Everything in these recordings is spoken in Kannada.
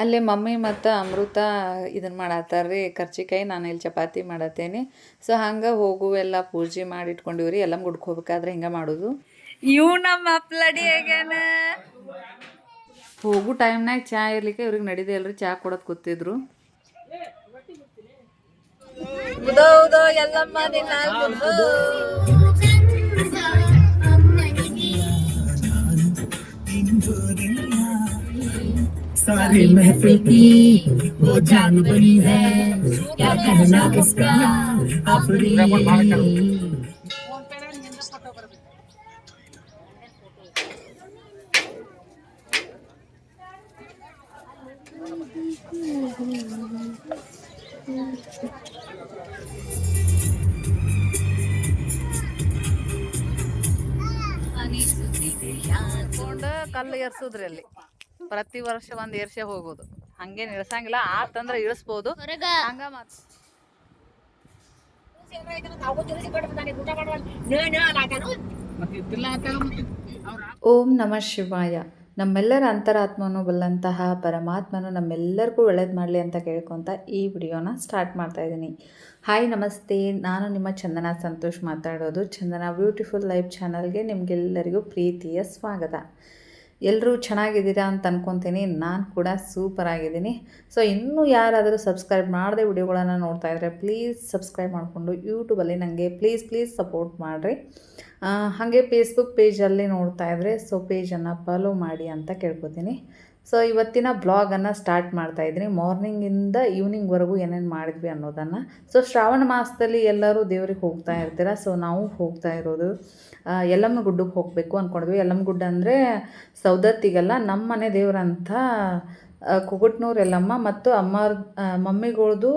ಅಲ್ಲೇ ಮಮ್ಮಿ ಮತ್ತು ಅಮೃತ ಇದನ್ನು ಮಾಡತ್ತಾರ ರೀ ಕರ್ಚಿಕಾಯಿ ನಾನು ಇಲ್ಲಿ ಚಪಾತಿ ಮಾಡತ್ತೇನೆ. ಸೊ ಹಂಗೆ ಹೋಗು ಎಲ್ಲ ಪೂಜೆ ಮಾಡಿ ಇಟ್ಕೊಂಡಿವಿ ರೀ ಎಲ್ಲ ಮುಡ್ಕೋಬೇಕಾದ್ರೆ ಹಿಂಗೆ ಮಾಡೋದು. ಇವು ನಮ್ಮ ಅಪ್ಲಡಿ ಹೋಗು ಟೈಮ್ನಾಗ ಚಾ ಇರ್ಲಿಕ್ಕೆ ಇವ್ರಿಗೆ ನಡಿದೆ ಅಲ್ರಿ ಚಾ ಕೊಡೋದು ಕೂತಿದ್ರು. ಎಲ್ಲಮ್ಮ ನಿನ್ನ. सारी महफिल की वो जान बनी है क्या कहना किसका आफरी ಕೊಂಡು ಕಲ್ಲು ಏರ್ಸುದ್ರಿ ಅಲ್ಲಿ ಪ್ರತಿ ವರ್ಷ ಒಂದ್ ಏರ್ಸೆ ಹೋಗೋದು. ಹಂಗೇನ್ ಇಳ್ಸಂಗಿಲ್ಲ. ಆತಂದ್ರೆ ಇಳಿಸ್ಬೋದು. ಹಂಗ ಮಾತ್ ಓಂ ನಮಃ ಶಿವಾಯ. ನಮ್ಮೆಲ್ಲರ ಅಂತರಾತ್ಮನೂ ಬಲ್ಲಂತಹ ಪರಮಾತ್ಮನು ನಮ್ಮೆಲ್ಲರಿಗೂ ಒಳ್ಳೇದು ಮಾಡಲಿ ಅಂತ ಕೇಳ್ಕೊಂತ ಈ ವಿಡಿಯೋನ ಸ್ಟಾರ್ಟ್ ಮಾಡ್ತಾ ಇದ್ದೀನಿ ಹಾಯ್ ನಮಸ್ತೆ. ನಾನು ನಿಮ್ಮ ಚಂದನ ಸಂತೋಷ್ ಮಾತಾಡೋದು. ಚಂದನ ಬ್ಯೂಟಿಫುಲ್ ಲೈಫ್ ಚಾನಲ್ಗೆ ನಿಮಗೆಲ್ಲರಿಗೂ ಪ್ರೀತಿಯ ಸ್ವಾಗತ. ಎಲ್ಲರೂ ಚೆನ್ನಾಗಿದ್ದೀರಾ ಅಂತ ಅನ್ಕೊತೀನಿ. ನಾನು ಕೂಡ ಸೂಪರ್ ಆಗಿದ್ದೀನಿ. ಸೊ ಇನ್ನೂ ಯಾರಾದರೂ ಸಬ್ಸ್ಕ್ರೈಬ್ ಮಾಡದೆ ವಿಡಿಯೋಗಳನ್ನು ನೋಡ್ತಾ ಇದ್ದರೆ ಪ್ಲೀಸ್ ಸಬ್ಸ್ಕ್ರೈಬ್ ಮಾಡಿಕೊಂಡು ಯೂಟ್ಯೂಬಲ್ಲಿ ನನಗೆ ಪ್ಲೀಸ್ ಪ್ಲೀಸ್ ಸಪೋರ್ಟ್ ಮಾಡಿರಿ. ಹಾಗೆ ಫೇಸ್ಬುಕ್ ಪೇಜಲ್ಲಿ ನೋಡ್ತಾ ಇದ್ದರೆ ಸೊ ಪೇಜನ್ನು ಫಾಲೋ ಮಾಡಿ ಅಂತ ಕೇಳ್ಕೊತೀನಿ. ಸೊ ಇವತ್ತಿನ ಬ್ಲಾಗನ್ನು ಸ್ಟಾರ್ಟ್ ಮಾಡ್ತಾ ಇದ್ದೀನಿ. ಮಾರ್ನಿಂಗಿಂದ ಈವ್ನಿಂಗ್ವರೆಗೂ ಏನೇನು ಮಾಡಿದ್ವಿ ಅನ್ನೋದನ್ನು. ಸೊ ಶ್ರಾವಣ ಮಾಸದಲ್ಲಿ ಎಲ್ಲರೂ ದೇವ್ರಿಗೆ ಹೋಗ್ತಾ ಇರ್ತೀರ? ಸೊ ನಾವು ಹೋಗ್ತಾ ಇರೋದು. ಯಲ್ಲಮ್ಮ ಗುಡ್ಡಕ್ಕೆ ಹೋಗಬೇಕು ಅಂದ್ಕೊಂಡ್ವಿ ಯಲ್ಲಮ್ಮ ಗುಡ್ಡ ಅಂದರೆ ಸೌದತ್ತಿಗೆಲ್ಲ ನಮ್ಮ ಮನೆ ದೇವರಂಥ ಕುಗುಟ್ನೂರು ಎಲ್ಲಮ್ಮ ಮತ್ತು ಅಮ್ಮ ಮಮ್ಮಿಗಳ್ದು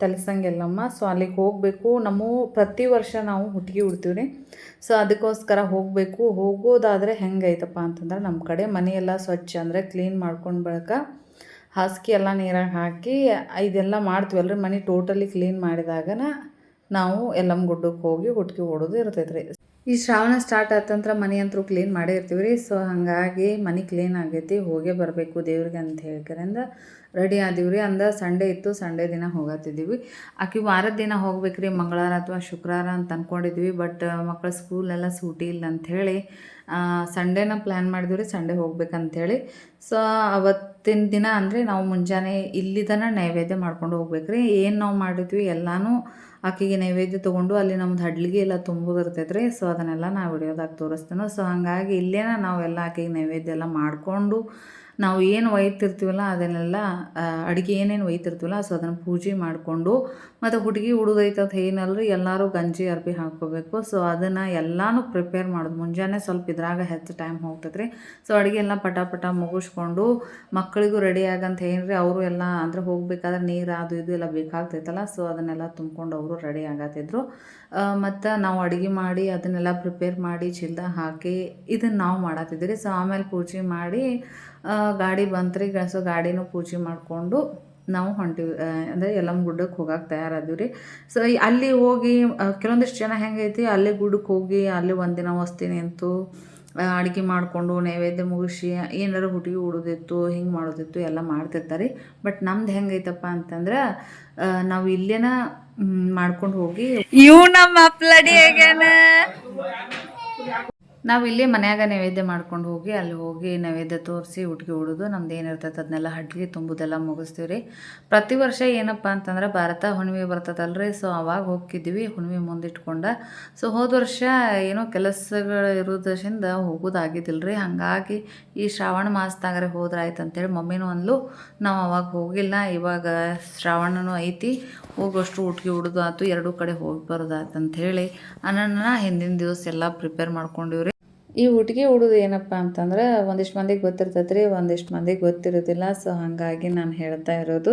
ತಲೆಸಂಗೆ ಎಲ್ಲಮ್ಮ ಸೊ ಅಲ್ಲಿಗೆ ಹೋಗಬೇಕು. ನಮ್ಮ ಪ್ರತಿ ವರ್ಷ ನಾವು ಹುಟ್ಟಿಗೆ ಉಡ್ತೀವಿ ರೀ ಸೊ ಅದಕ್ಕೋಸ್ಕರ ಹೋಗಬೇಕು. ಹೋಗೋದಾದರೆ ಹೆಂಗೈತಪ್ಪ ಅಂತಂದ್ರೆ ನಮ್ಮ ಕಡೆ ಮನೆಯೆಲ್ಲ ಸ್ವಚ್ಛ ಅಂದರೆ ಕ್ಲೀನ್ ಮಾಡ್ಕೊಂಡು ಬಳಿಕ ಹಾಸಿಗೆ ಎಲ್ಲ ನೀರಾಗಿ ಹಾಕಿ ಇದೆಲ್ಲ ಮಾಡ್ತೀವಲ್ರಿ ಮನೆ ಟೋಟಲಿ ಕ್ಲೀನ್ ಮಾಡಿದಾಗನ ನಾವು ಎಲ್ಲಮ್ಮ ಗುಡ್ಡಕ್ಕೆ ಹೋಗಿ ಹುಟ್ಟಿಗೆ ಓಡೋದು ಇರ್ತೈತೆ ರೀ ಈ ಶ್ರಾವಣ ಸ್ಟಾರ್ಟ್ ಆತಂತ್ರ ಮನೆ ಅಂತೂ ಕ್ಲೀನ್ ಮಾಡೇ ಇರ್ತೀವಿ ರೀ. ಸೊ ಹಾಗಾಗಿ ಮನೆ ಕ್ಲೀನ್ ಆಗೈತಿ, ಹೋಗೇ ಬರಬೇಕು ದೇವ್ರಿಗೆ ಅಂತ ಹೇಳ್ಕರಿಂದ ರೆಡಿ ಆದೀವಿ ರೀ. ಅಂದ ಸಂಡೇ ಇತ್ತು ಸಂಡೇ ದಿನ ಹೋಗತ್ತಿದ್ದೀವಿ ಆಕೆ ವಾರದ ದಿನ ಹೋಗ್ಬೇಕು ರೀ, ಮಂಗಳವಾರ ಅಥವಾ ಶುಕ್ರವಾರ ಅಂತ ಅಂದ್ಕೊಂಡಿದ್ವಿ ಬಟ್ ಮಕ್ಕಳ ಸ್ಕೂಲೆಲ್ಲ ಸೂಟಿ ಇಲ್ಲ ಅಂಥೇಳಿ ಸಂಡೇನ ಪ್ಲ್ಯಾನ್ ಮಾಡಿದ್ವಿ ರೀ ಸಂಡೇ ಹೋಗ್ಬೇಕಂಥೇಳಿ ಸೊ ಅವತ್ತಿನ ದಿನ ಅಂದರೆ ನಾವು ಮುಂಜಾನೆ ಇಲ್ಲಿದನ ನೈವೇದ್ಯ ಮಾಡ್ಕೊಂಡು ಹೋಗ್ಬೇಕು ರೀ. ಏನು ನಾವು ಮಾಡಿದ್ವಿ? ಎಲ್ಲನೂ ಆಕೆಗೆ ನೈವೇದ್ಯ ತೊಗೊಂಡು ಅಲ್ಲಿ ನಮ್ದು ಹಡ್ಲಿಗೆ ಎಲ್ಲ ತುಂಬೋದು ಇರ್ತೈತೆ ರೀ ಸೊ ಅದನ್ನೆಲ್ಲ ನಾವು ವಿಡಿಯೋದಾಗ ತೋರಿಸ್ತೇನೆ. ಸೊ ಹಾಗಾಗಿ ಇಲ್ಲೇನ ನಾವೆಲ್ಲ ಆಕೆಗೆ ನೈವೇದ್ಯ ಎಲ್ಲ ಮಾಡಿಕೊಂಡು ನಾವು ಏನು ಒಯ್ತಿರ್ತೀವಲ್ಲ ಅದನ್ನೆಲ್ಲ ಅಡುಗೆ ಏನೇನು ಒಯ್ತಿರ್ತೀವಲ್ಲ ಸೊ ಅದನ್ನು ಪೂಜೆ ಮಾಡಿಕೊಂಡು ಮತ್ತು ಹುಡುಗಿ ಉಡುದೈತಂತ ಏನಲ್ರಿ ಎಲ್ಲರೂ ಗಂಜಿ, ಅರ್ಬಿ ಹಾಕ್ಕೋಬೇಕು. ಸೊ ಅದನ್ನು ಎಲ್ಲನೂ ಪ್ರಿಪೇರ್ ಮಾಡೋದು. ಮುಂಜಾನೆ ಸ್ವಲ್ಪ ಇದ್ರಾಗ ಹೆಚ್ಚು ಟೈಮ್ ಹೋಗ್ತದೆ ರೀ ಸೊ ಅಡುಗೆ ಎಲ್ಲ ಪಟ ಪಟ ಮುಗಿಸ್ಕೊಂಡು ಮಕ್ಕಳಿಗೂ ರೆಡಿ ಆಗಂತ ಏನ್ರಿ ಅವರು ಎಲ್ಲ ಅಂದರೆ ಹೋಗಬೇಕಾದ್ರೆ ನೀರು ಅದು ಇದು ಎಲ್ಲ ಬೇಕಾಗ್ತೈತಲ್ಲ ಸೊ ಅದನ್ನೆಲ್ಲ ತುಂಬ್ಕೊಂಡು ಅವರು ರೆಡಿ ಆಗತ್ತಿದ್ರು. ಮತ್ತು ನಾವು ಅಡುಗೆ ಮಾಡಿ ಅದನ್ನೆಲ್ಲ ಪ್ರಿಪೇರ್ ಮಾಡಿ, ಚಿಲ್ದ ಹಾಕಿ ಇದನ್ನು ನಾವು ಮಾಡತ್ತಿದ್ದೀರಿ ಸೊ ಆಮೇಲೆ ಪೂಜೆ ಮಾಡಿ ಗಾಡಿ ಬಂತ್ರಿ ಸೊ ಗಾಡಿನೂ ಪೂಜೆ ಮಾಡಿಕೊಂಡು ನಾವು ಹೊಂಟಿವಿ ಅಂದರೆ ಎಲ್ಲಮ್ಮ ಗುಡ್ಡಕ್ಕೆ ಹೋಗಕ್ಕೆ ತಯಾರಾದೀವಿ ರೀ. ಸೊ ಅಲ್ಲಿ ಹೋಗಿ ಕೆಲವೊಂದಿಷ್ಟು ಜನ ಹೆಂಗೈತಿ, ಅಲ್ಲಿ ಗುಡ್ಡಕ್ಕೆ ಹೋಗಿ, ಅಲ್ಲಿ ಒಂದಿನ ವಸ್ತಿ ನಿಂತು ಅಡುಗೆ ಮಾಡಿಕೊಂಡು ನೈವೇದ್ಯ ಮುಗಿಸಿ, ಏನಾರು ಹುಡುಗಿ ಉಡೋದಿತ್ತು, ಹಿಂಗೆ ಮಾಡೋದಿತ್ತು, ಎಲ್ಲ ಮಾಡ್ತಿರ್ತಾರೆ ಬಟ್ ನಮ್ದು ಹೆಂಗೈತಪ್ಪ ಅಂತಂದ್ರೆ ನಾವು ಇಲ್ಲೇನ ಮಾಡ್ಕೊಂಡು ಹೋಗಿ ಇವು ನಮ್ಮ ಅಪ್ಲಡಿ ಆಗ್ಯಾನ ನಾವು ಇಲ್ಲಿ ಮನ್ಯಾಗ ನೈವೇದ್ಯ ಮಾಡ್ಕೊಂಡು ಹೋಗಿ, ಅಲ್ಲಿ ಹೋಗಿ ನೈವೇದ್ಯ ತೋರಿಸಿ ಉಟ್ಗೆ ಉಡೋದು, ನಮ್ದು ಏನಿರ್ತೈತೆ ಅದನ್ನೆಲ್ಲ ಹಡ್ಲಿ ತುಂಬುದೆಲ್ಲ ಮುಗಿಸ್ತೀವಿ ರೀ. ಪ್ರತಿ ವರ್ಷ ಏನಪ್ಪ ಅಂತಂದ್ರೆ ಭಾರತ ಹುಣ್ಣಿಮೆ ರೀ ಸೊ ಅವಾಗ ಹೋಗ್ತಿದ್ವಿ, ಹುಣ್ಣಿಮೆ ಮುಂದಿಟ್ಕೊಂಡ ಸೊ ಹೋದ ವರ್ಷ ಏನೋ ಕೆಲಸಗಳು ಇರೋದ್ರಿಂದ ಹೋಗೋದಾಗಿದ್ದಿಲ್ಲ ರೀ ಹಾಗಾಗಿ ಈ ಶ್ರಾವಣ ಮಾಸದಾಗ್ರೆ ಹೋದ್ರೆ ಆಯ್ತು ಅಂತೇಳಿ ಮಮ್ಮಿನೂ ಅಂದ್ಲು, ನಾವು ಅವಾಗ ಹೋಗಿಲ್ಲ, ಇವಾಗ ಶ್ರಾವಣನೂ ಐತಿ, ಹೋಗೋಷ್ಟು ಉಟ್ಗೆ ಉಡೋದು ಆಯ್ತು ಎರಡೂ ಕಡೆ ಹೋಗಿ ಬರೋದಾಯ್ತು ಹೇಳಿ. ಅನ್ನನ ಹಿಂದಿನ ದಿವಸ ಎಲ್ಲ ಪ್ರಿಪೇರ್ ಮಾಡ್ಕೊಂಡಿವ್ರಿ. ಈ ಉಟ್ಗೆ ಉಡೋದು ಏನಪ್ಪ ಅಂತಂದ್ರೆ ಒಂದಿಷ್ಟು ಮಂದಿಗೆ ಗೊತ್ತಿರ್ತೈತೆ ರೀ ಒಂದಿಷ್ಟು ಮಂದಿಗೆ ಗೊತ್ತಿರೋದಿಲ್ಲ. ಸೊ ಹಾಗಾಗಿ ನಾನು ಹೇಳ್ತಾ ಇರೋದು,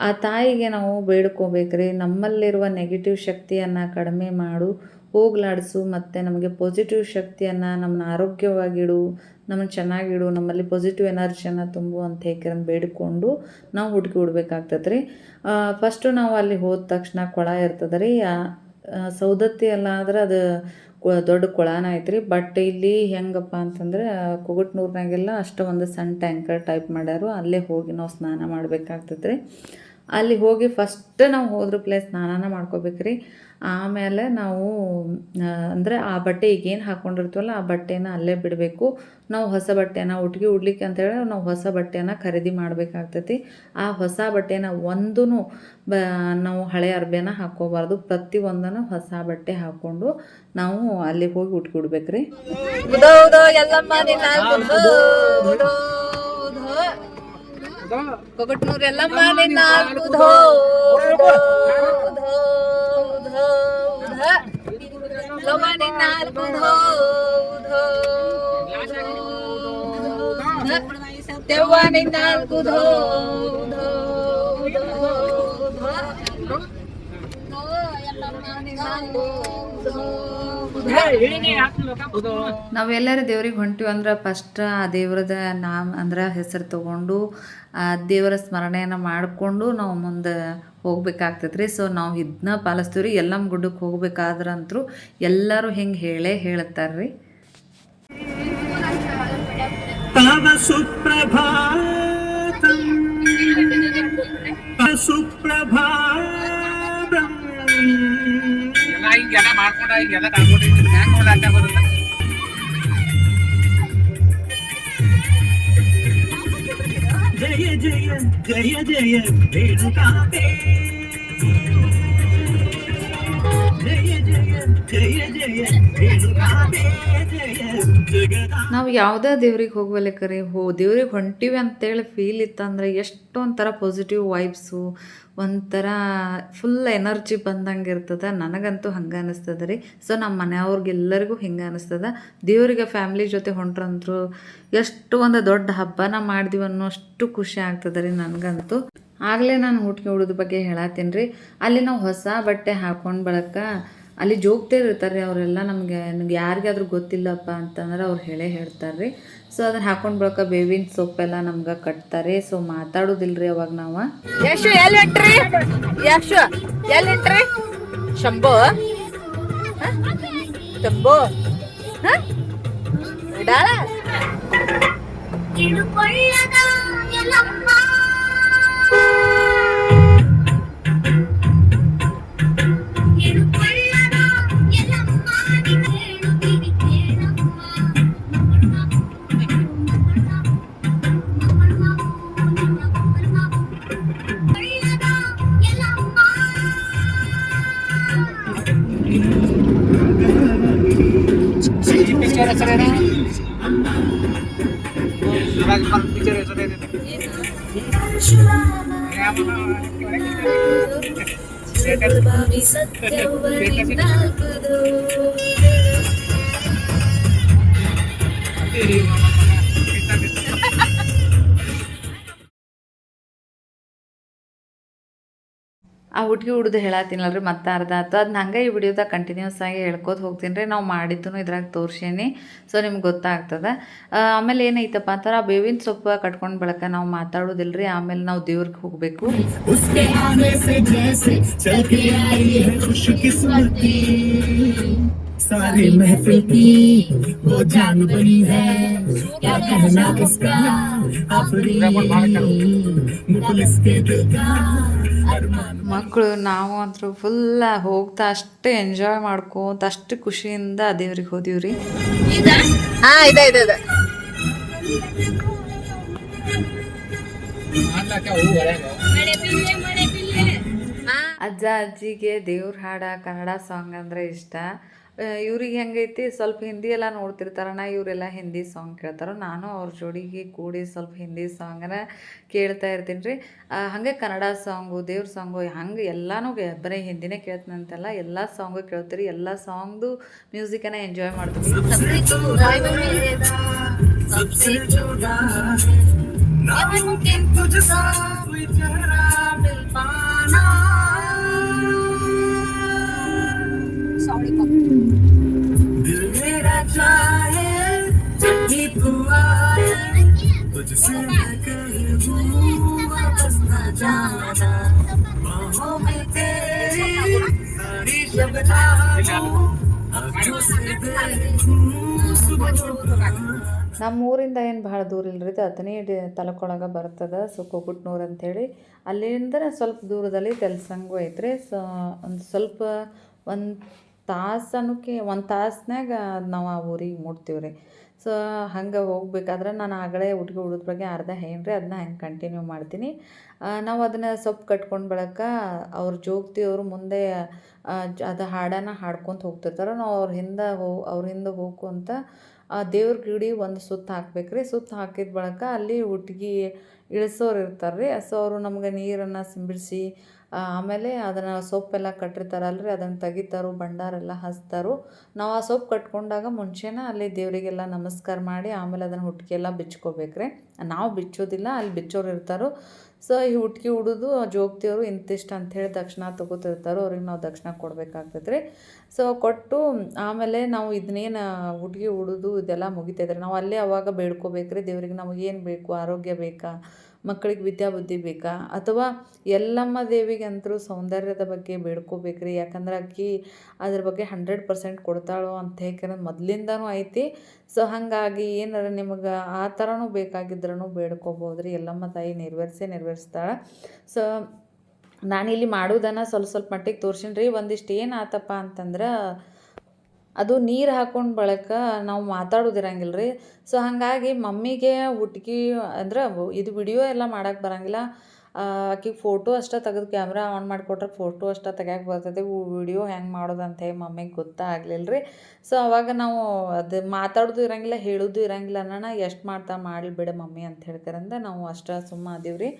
ಆ ತಾಯಿಗೆ ನಾವು ಬೇಡ್ಕೋಬೇಕ್ರಿ. ನಮ್ಮಲ್ಲಿರುವ ನೆಗೆಟಿವ್ ಶಕ್ತಿಯನ್ನು ಕಡಿಮೆ ಮಾಡು, ಹೋಗ್ಲಾಡಿಸು, ಮತ್ತು ನಮಗೆ ಪಾಸಿಟಿವ್ ಶಕ್ತಿಯನ್ನು ನಮ್ಮನ್ನ ಆರೋಗ್ಯವಾಗಿಡು ನಮ್ಮನ್ನು ಚೆನ್ನಾಗಿಡು, ನಮ್ಮಲ್ಲಿ ಪಾಸಿಟಿವ್ ಎನರ್ಜಿಯನ್ನು ತುಂಬು ಅಂತ ಹೇಗೆ ಬೇಡಿಕೊಂಡು ನಾವು ಹುಡುಕಿ ಉಡ್ಬೇಕಾಗ್ತದೆ ರೀ ಫಸ್ಟು ನಾವು ಅಲ್ಲಿ ಹೋದ ತಕ್ಷಣ ಕೊಳ ಇರ್ತದೆ ರೀ ಸೌದತ್ತಿ ಎಲ್ಲ ಆದ್ರೆ ಅದು ದೊಡ್ಡ ಕೊಳಾನ ಐತ್ರಿ. ಬಟ್ ಇಲ್ಲಿ ಹೆಂಗಪ್ಪ ಅಂತಂದ್ರೆ ಕುಗುಟ್ನೂರ್ನಾಗೆಲ್ಲ ಅಷ್ಟು ಒಂದು ಸಣ್ಣ ಟ್ಯಾಂಕರ್ ಟೈಪ್ ಮಾಡ್ಯಾರು. ಅಲ್ಲೇ ಹೋಗಿ ನಾವು ಸ್ನಾನ ಮಾಡ್ಬೇಕಾಗ್ತೈತೆ ರೀ ಅಲ್ಲಿ ಹೋಗಿ ಫಸ್ಟ್ ನಾವು ಹೋದ್ರ ಪ್ಲೇಸ್ ಸ್ನಾನ ಮಾಡ್ಕೋಬೇಕ್ರಿ. ಆಮೇಲೆ ನಾವು ಅಂದರೆ ಆ ಬಟ್ಟೆ ಈಗೇನು ಹಾಕ್ಕೊಂಡಿರ್ತೀವಲ್ಲ ಆ ಬಟ್ಟೆನ ಅಲ್ಲೇ ಬಿಡಬೇಕು. ನಾವು ಹೊಸ ಬಟ್ಟೆನ ಒಟ್ಟಿಗೆ ಉಡ್ಲಿಕ್ಕೆ ಅಂತೇಳಿ ನಾವು ಹೊಸ ಬಟ್ಟೆನ ಖರೀದಿ ಮಾಡಬೇಕಾಗ್ತೈತಿ. ಆ ಹೊಸ ಬಟ್ಟೆನ ಒಂದೂ ಬ ನಾವು ಹಳೆ ಅರ್ಬೆನ ಹಾಕ್ಕೋಬಾರ್ದು. ಪ್ರತಿಯೊಂದನ್ನು ಹೊಸ ಬಟ್ಟೆ ಹಾಕ್ಕೊಂಡು ನಾವು ಅಲ್ಲಿಗೆ ಹೋಗಿ ಉಟ್ಕಿ ಉಡ್ಬೇಕ್ರಿ. ಎಲ್ಲಮ್ಮ ಉದೋ ಲಮ್ಮ ನಿನ್ನ ಉದೋ ಉದೋ ನಾವೆಲ್ಲರೂ ದೇವ್ರಿಗೆ ಹೊಂಟಿವಿ ಅಂದ್ರೆ ಫಸ್ಟ್ ಆ ದೇವ್ರದ ನಾಮ ಅಂದ್ರೆ ಹೆಸರು ತಗೊಂಡು ಆ ದೇವರ ಸ್ಮರಣೆಯನ್ನು ಮಾಡಿಕೊಂಡು ನಾವು ಮುಂದೆ ಹೋಗ್ಬೇಕಾಗ್ತೈತ್ರಿ. ಸೊ ನಾವು ಇದನ್ನ ಪಾಲಿಸ್ತೀವಿ ರೀ ಎಲ್ಲಮ್ಮ ಗುಡ್ಡಕ್ಕೆ ಹೋಗ್ಬೇಕಾದ್ರಂತರೂ ಎಲ್ಲರೂ ಹೆಂಗೆ ಹೇಳೇ ಹೇಳ್ತಾರೆ ರೀ ಸುಪ್ರಭಾ ಮಾಡ್ಕೊಂಡ జయ జయ జయ జయ వేణుకాదే ನಾವು ಯಾವುದೇ ದೇವ್ರಿಗೆ ಹೋಗ್ವಲ್ಲಕರಿ ಹೋ, ದೇವ್ರಿಗೆ ಹೊಂಟಿವಿ ಅಂತೇಳಿ ಫೀಲ್ ಇತ್ತಂದ್ರೆ ಎಷ್ಟೊಂಥರ ಪಾಸಿಟಿವ್ ವೈಬ್ಸು ಒಂಥರ ಫುಲ್ ಎನರ್ಜಿ ಬಂದಂಗೆ ಇರ್ತದೆ. ನನಗಂತೂ ಹಂಗೆ ಅನಿಸ್ತದೆ ರೀ. ಸೊ ನಮ್ಮ ಮನೆಯವ್ರಿಗೆಲ್ಲರಿಗೂ ಹಿಂಗೆ ಅನಿಸ್ತದೆ. ದೇವರಿಗೆ ಫ್ಯಾಮ್ಲಿ ಜೊತೆ ಹೊಂಟ್ರಂತರೂ ಎಷ್ಟು ಒಂದು ದೊಡ್ಡ ಹಬ್ಬನ ಮಾಡಿದೀವಿ ಅನ್ನೋಷ್ಟು ಖುಷಿ ಆಗ್ತದೆ ರೀ ನನಗಂತೂ. ಆಗಲೇ ನಾನು ಹುಟ್ಟಿಗೆ ಉಡೋದ ಬಗ್ಗೆ ಹೇಳತ್ತೀನಿ ರೀ ಅಲ್ಲಿ ನಾವು ಹೊಸ ಬಟ್ಟೆ ಹಾಕೊಂಡು ಬಳಕ ಅಲ್ಲಿ ಜೋಗ್ತೇ ಇರ್ತಾರೆ ಅವರೆಲ್ಲ ನಮಗೆ ನನಗೆ ಯಾರಿಗಾದ್ರೂ ಗೊತ್ತಿಲ್ಲಪ್ಪ ಅಂತಂದ್ರೆ ಅವ್ರು ಹೇಳೇ ಹೇಳ್ತಾರೆ ರೀ ಸೊ ಅದನ್ನ ಹಾಕೊಂಡು ಬಳಕ ಬೇವಿನ ಸೊಪ್ಪೆಲ್ಲ ನಮ್ಗೆ ಕಟ್ತಾರೆ ಸೊ ಮಾತಾಡೋದಿಲ್ರಿ ಅವಾಗ ನಾವು. ಯಶು ಎಲ್ಲಿ ಹೊಂಟ್ರಿ? ಯಶು ಎಲ್ಲಿ ಹೊಂಟ್ರಿ? ಶಂಭು? ಶಂಭು? ಹ? ಆ ಹುಡುಗಿ ಹುಡ್ದು ಹೇಳತ್ತೀನಲ್ರಿ ಮತ್ತೆ ಅರ್ಧ ಆಯ್ತು ಅದನ್ನ ಹಂಗೆ ಈ ವಿಡಿಯೋದಾಗ ಕಂಟಿನ್ಯೂಸ್ ಆಗಿ ಹೇಳ್ಕೊತ ಹೋಗ್ತೀನಿ ರೀ ನಾವು ಮಾಡಿದ್ದು ಇದ್ರಾಗ ತೋರ್ಸೀನಿ ಸೊ ನಿಮ್ಗೆ ಗೊತ್ತಾಗ್ತದೆ ಆ, ಆಮೇಲೆ ಏನೈತಪ್ಪ ಅಂತಾರೆ ಆ ಬೇವಿನ ಸೊಪ್ಪು ಕಟ್ಕೊಂಡು ಬಳಕ ನಾವು ಮಾತಾಡೋದಿಲ್ಲ ರೀ ಆಮೇಲೆ ನಾವು ದೇವ್ರಿಗೆ ಹೋಗಬೇಕು उसके आने से जैसे चल के आई है खुशकिस्मती सारी महफिल की वो जान बनी है क्या कहना उसका आफरी मुखलिस के दिल का अरमान ಮಕ್ಕಳು ನಾವು ಅಂತೂ ಫುಲ್ ಹೋಗ್ತಾ ಅಷ್ಟು ಎಂಜಾಯ್ ಮಾಡ್ಕೋತ ಅಷ್ಟು ಖುಷಿಯಿಂದ ದೇವ್ರಿಗೆ ಹೋದಿವ್ರಿ. ರೀ ಹಾ ಇದೆ ಇದೆ ಇದೆ. ಮಾಡ್ಲಾಕ ಹೂ ಒಳಗೆ ಅಜ್ಜ ಅಜ್ಜಿಗೆ ದೇವ್ರ ಹಾಡ ಕನ್ನಡ ಸಾಂಗ್ ಅಂದ್ರೆ ಇಷ್ಟ. ಇವ್ರಿಗೆ ಹೆಂಗೈತಿ, ಸ್ವಲ್ಪ ಹಿಂದಿ ಎಲ್ಲ ನೋಡ್ತಿರ್ತಾರಣ್ಣ ಇವರೆಲ್ಲ ಹಿಂದಿ ಸಾಂಗ್ ಕೇಳ್ತಾರೆ. ನಾನು ಅವ್ರ ಜೋಡಿಗೆ ಕೂಡಿ ಸ್ವಲ್ಪ ಹಿಂದಿ ಸಾಂಗನ ಕೇಳ್ತಾ ಇರ್ತೀನಿ ರೀ. ಹಾಗೆ ಕನ್ನಡ ಸಾಂಗು ದೇವ್ರ ಸಾಂಗು ಹಂಗೆ ಎಲ್ಲನೂ ಬರೀ ಹಿಂದಿನೇ ಕೇಳ್ತೀನಂತೆಲ್ಲ ಎಲ್ಲ ಸಾಂಗು ಕೇಳ್ತೀರಿ. ಎಲ್ಲ ಸಾಂಗ್ದು ಮ್ಯೂಸಿಕನ್ನ ಎಂಜಾಯ್ ಮಾಡ್ತೀವಿ. ನಮ್ಮ ಊರಿಂದ ಏನು ಭಾಳ ದೂರ ಇಲ್ರಿ? ಇದು ಹತ್ತನೇ ತಾಲೂಕೊಳಗೆ ಬರ್ತದೆ, ಸೊ ಕೋಗುಟ್ನೂರು ಅಂಥೇಳಿ ಅಲ್ಲಿಂದ ಸ್ವಲ್ಪ ದೂರದಲ್ಲಿ ತೆಲ್ಸಂಗು ಐತ್ರಿ. ಸೊ ಒಂದು ಸ್ವಲ್ಪ ಒಂದು ತಾಸು ಅನ್ನೋಕೆ ಒಂದು ತಾಸ್ನಾಗ ನಾವು ಆ ಊರಿಗೆ ಮುಟ್ತೀವಿ ರೀ. ಸೊ, ಹಂಗೆ ಹೋಗ್ಬೇಕಾದ್ರೆ ನಾನು ಆಗಲೇ ಹುಡುಗಿ ಉಳಿದ ಬಗ್ಗೆ ಅರ್ಧ ಹೇಳ್ರಿ ಅದನ್ನ ಹಂಗೆ ಕಂಟಿನ್ಯೂ ಮಾಡ್ತೀನಿ. ನಾವು ಅದನ್ನು ಸೊಪ್ಪು ಕಟ್ಕೊಂಡು ಬೆಳಕ ಅವ್ರ ಜೋಗ್ತಿಯವರು ಮುಂದೆ ಅದು ಹಾಡನ್ನು ಹಾಡ್ಕೊತ ಹೋಗ್ತಿರ್ತಾರೆ. ನಾವು ಅವ್ರ ಹಿಂದೆ ಹೋ, ಅವ್ರ ಹಿಂದೆ ಹೋಗ್ಕೊಂತ ಆ, ದೇವ್ರ ಗಿಡಿ ಒಂದು ಸುತ್ತು ಹಾಕ್ಬೇಕು ರೀ. ಸುತ್ತು ಹಾಕಿದ ಬಳಿಕ ಅಲ್ಲಿ ಹುಡುಗಿ ಇಳಿಸೋರು ಇರ್ತಾರೆ ರೀ. ಸೊ, ಅವರು ನಮ್ಗೆ ನೀರನ್ನು ಸಿಂಬಿಡಿಸಿ ಆಮೇಲೆ ಅದನ್ನು ಸೊಪ್ಪೆಲ್ಲ ಕಟ್ಟಿರ್ತಾರಲ್ರಿ, ಅದನ್ನು ತೆಗಿತಾರೋ, ಭಂಡಾರೆಲ್ಲ ಹಚ್ತಾರೋ. ನಾವು ಆ ಸೊಪ್ಪು ಕಟ್ಕೊಂಡಾಗ ಮುಂಚೆನೇ ಅಲ್ಲಿ ದೇವರಿಗೆಲ್ಲ ನಮಸ್ಕಾರ ಮಾಡಿ ಆಮೇಲೆ ಅದನ್ನು ಹುಟ್ಟಿಗೆಲ್ಲ ಎಲ್ಲ ಬಿಚ್ಕೋಬೇಕ್ರಿ. ನಾವು ಬಿಚ್ಚೋದಿಲ್ಲ, ಅಲ್ಲಿ ಬಿಚ್ಚೋರು ಇರ್ತಾರೋ. ಸೊ ಈ ಹುಟ್ಕಿ ಉಡೋದು ಜೋಗ್ತಿಯವರು ಇಂತಿಷ್ಟು ಅಂಥೇಳಿ ದಕ್ಷಿಣ ತಗೋತಿರ್ತಾರೋ, ಅವ್ರಿಗೆ ನಾವು ದಕ್ಷಿಣ ಕೊಡಬೇಕಾಗ್ತೈತೆ ರೀ ಸೊ ಕೊಟ್ಟು ಆಮೇಲೆ ನಾವು ಇದನ್ನೇನು ಹುಟ್ಗಿ ಉಡೋದು ಇದೆಲ್ಲ ಮುಗಿತೈತೆ ನಾವು ಅಲ್ಲೇ ಅವಾಗ ಬೇಡ್ಕೋಬೇಕ್ರಿ ದೇವ್ರಿಗೆ ನಮಗೇನು ಬೇಕು, ಆರೋಗ್ಯ ಬೇಕಾ? ಮಕ್ಕಳಿಗೆ ವಿದ್ಯಾಬುದ್ಧಿ ಬೇಕಾ? ಅಥವಾ ಎಲ್ಲಮ್ಮ ದೇವಿಗೆ ಅಂತರೂ ಸೌಂದರ್ಯದ ಬಗ್ಗೆ ಬೇಡ್ಕೋಬೇಕ್ರಿ. ಯಾಕಂದ್ರೆ ಆಕಿ ಅದ್ರ ಬಗ್ಗೆ ಹಂಡ್ರೆಡ್ ಪರ್ಸೆಂಟ್ ಕೊಡ್ತಾಳೋ ಅಂತ ಹೇಗೆ ಮೊದಲಿಂದನೂ ಐತಿ. ಸೊ ಹಾಗಾಗಿ ಏನಾರ ನಿಮಗೆ ಆ ಥರನೂ ಬೇಕಾಗಿದ್ರೂ ಬೇಡ್ಕೋಬೋದು ರೀ ಎಲ್ಲಮ್ಮ ತಾಯಿ ನೆರವೇರಿಸೇ ನೆರವೇರಿಸ್ತಾಳೆ. ಸೊ ನಾನಿಲ್ಲಿ ಮಾಡೋದನ್ನು ಸ್ವಲ್ಪ ಸ್ವಲ್ಪ ಮಟ್ಟಿಗೆ ತೋರ್ಸೀನಿ ರೀ ಒಂದಿಷ್ಟು ಏನು ಅಂತಂದ್ರೆ ಅದು ನೀರು ಹಾಕೊಂಡು ಬಳಕ ನಾವು ಮಾತಾಡೋದಿರಂಗಿಲ್ಲ ರೀ ಸೊ ಹಾಗಾಗಿ ಮಮ್ಮಿಗೆ ಹುಟ್ಕಿ ಅಂದ್ರೆ ಇದು ವಿಡಿಯೋ ಎಲ್ಲ ಮಾಡಕ್ಕೆ ಬರಂಗಿಲ್ಲ. ಆಕಿಗೆ ಫೋಟೋ ಅಷ್ಟೇ ತೆಗೆದು ಕ್ಯಾಮ್ರಾ ಆನ್ ಮಾಡಿಕೊಟ್ರೆ ಫೋಟೋ ಅಷ್ಟೇ ತೆಗ್ಯಾಕೆ ಬರ್ತದೆ ವಿಡಿಯೋ ಹೆಂಗೆ ಮಾಡೋದು ಅಂತ ಹೇಳಿ ಮಮ್ಮಿಗೆ ಗೊತ್ತಾಗಲಿಲ್ಲ ರೀ ಸೊ ಅವಾಗ ನಾವು ಅದು ಮಾತಾಡೋದು ಇರಂಗಿಲ್ಲ, ಹೇಳೋದು ಇರಂಗಿಲ್ಲ. ಅನ್ನೋಣ ಎಷ್ಟು ಮಾಡ್ತಾ ಮಾಡಲಿ ಬಿಡ ಮಮ್ಮಿ ಅಂತ ಹೇಳ್ತಾರಂದ ನಾವು ಅಷ್ಟೇ ಸುಮ್ಮ ಅದೀವಿ ರೀ